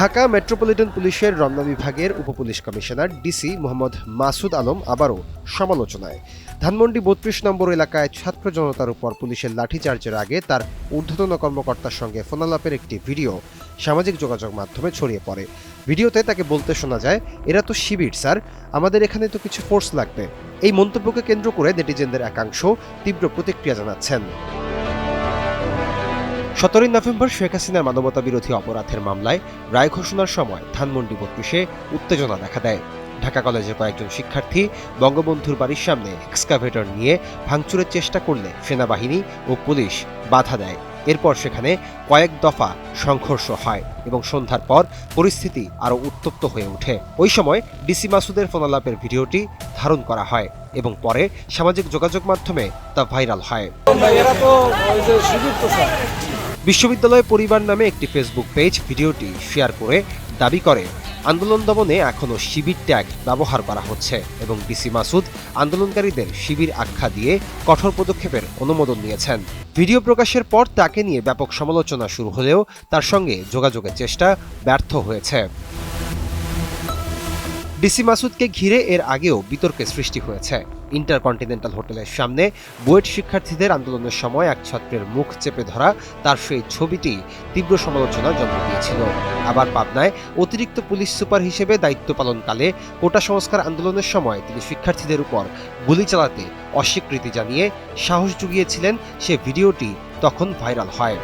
Dhaka metropolitan পুলিশের রমনা বিভাগের উপপুলিশ কমিশনার ডিসি মোহাম্মদ মাসুদ আলম আবারও সমালোচনায়। ধানমন্ডি বত্রিশ নম্বর এলাকায় ছাত্র জনতার উপর পুলিশের লাঠিচার্জের আগে তার ঊর্ধ্বতন কর্মকর্তার সঙ্গে ফোনালাপের একটি ভিডিও সামাজিক যোগাযোগ মাধ্যমে ছড়িয়ে পড়ে। ভিডিওতে তাকে বলতে শোনা যায়, এরা তো শিবির, স্যার। আমাদের এখানে তো কিছু ফোর্স লাগবে। এই মন্তব্যকে কেন্দ্র করে নেটিজেনদের একাংশ তীব্র প্রতিক্রিয়া জানাচ্ছেন। সতেরোই নভেম্বর শেখ হাসিনার মানবতা বিরোধী অপরাধের মামলায় রায় ঘোষণার সময় ধানমন্ডি বত্রিশে উত্তেজনা দেখা দেয়। ঢাকা কলেজের কয়েকজন শিক্ষার্থী বঙ্গবন্ধুর বাড়ির সামনে এক্সকাভেটর নিয়ে ভাঙচুরের চেষ্টা করলে সেনাবাহিনী ও পুলিশ বাধা দেয়। এরপর সেখানে কয়েক দফা সংঘর্ষ হয় এবং সন্ধ্যার পর পরিস্থিতি আরও উত্তপ্ত হয়ে ওঠে। ওই সময় ডিসি মাসুদের ফোনালাপের ভিডিওটি ধারণ করা হয় এবং পরে সামাজিক যোগাযোগ মাধ্যমে তা ভাইরাল হয়। বিশ্ববিদ্যালয় পরিবার নামে একটি ফেসবুক পেজ ভিডিওটি শেয়ার করে দাবি করে, আন্দোলন দমনে এখনও শিবির ট্যাগ ব্যবহার করা হচ্ছে এবং ডিসি মাসুদ আন্দোলনকারীদের শিবির আখ্যা দিয়ে কঠোর পদক্ষেপের অনুমোদন নিয়েছেন। ভিডিও প্রকাশের পর তাকে নিয়ে ব্যাপক সমালোচনা শুরু হলেও তার সঙ্গে যোগাযোগের চেষ্টা ব্যর্থ হয়েছে। ডিসি মাসুদকে ঘিরে এর আগেও বিতর্কের সৃষ্টি হয়েছে। ইন্টারকন্টিনেন্টাল হোটেলের সামনে বুয়েট শিক্ষার্থীদের আন্দোলনের সময় এক ছাত্রের মুখ চেপে ধরা, তার সেই ছবিটি তীব্র সমালোচনার জন্ম দিয়েছিল। আবার পাবনায় অতিরিক্ত পুলিশ সুপার হিসেবে দায়িত্ব পালনকালে কোটা সংস্কার আন্দোলনের সময় তিনি শিক্ষার্থীদের উপর গুলি চালাতে অস্বীকৃতি জানিয়ে সাহস জুগিয়েছিলেন। সে ভিডিওটি তখন ভাইরাল হয়।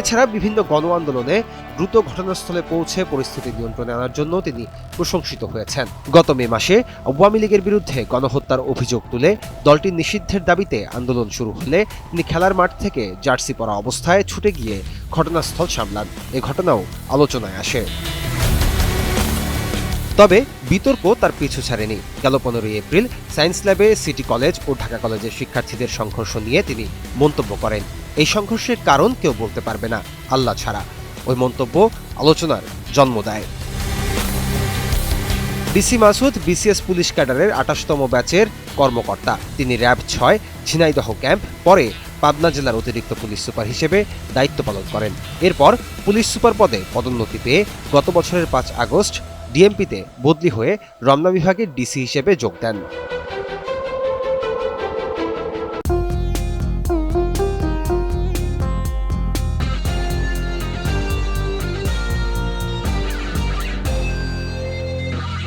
এছাড়া বিভিন্ন গণ আন্দোলনে দ্রুত ঘটনাস্থলে পৌঁছে পরিস্থিতি নিয়ন্ত্রণে আনার জন্য তিনি প্রশংসিত হয়েছেন। গত মে মাসে আওয়ামী লীগের বিরুদ্ধে গণহত্যার অভিযোগ তুলে দলটি নিষিদ্ধের দাবিতে আন্দোলন শুরু হলে তিনি খেলার মাঠ থেকে জার্সি পরা অবস্থায় ছুটে গিয়ে ঘটনাস্থল সামলান। এ ঘটনাও আলোচনায় আসে। তবে বিতর্ক তার পিছু ছাড়েনি। গেল পনেরোই এপ্রিল সায়েন্স ল্যাবে সিটি কলেজ ও ঢাকা কলেজের শিক্ষার্থীদের সংঘর্ষ নিয়ে তিনি মন্তব্য করেন। এই সংঘর্ষের কারণ কেউ বলতে পারবে না, আল্লাহ ছাড়া। ওই মন্তব্য আলোচনার জন্ম দেয়। ডিসি মাসুদ, বিসিএস পুলিশ ক্যাডারের আঠাশতম ব্যাচের কর্মকর্তা। তিনি র্যাব ছয়, ঝিনাইদহ ক্যাম্প, পরে পাবনা জেলার অতিরিক্ত পুলিশ সুপার হিসেবে দায়িত্ব পালন করেন। এরপর পুলিশ সুপার পদে পদোন্নতি পেয়ে গত বছরের পাঁচ আগস্ট ডিএমপিতে বদলি হয়ে রমনা বিভাগের ডিসি হিসেবে যোগ দেন।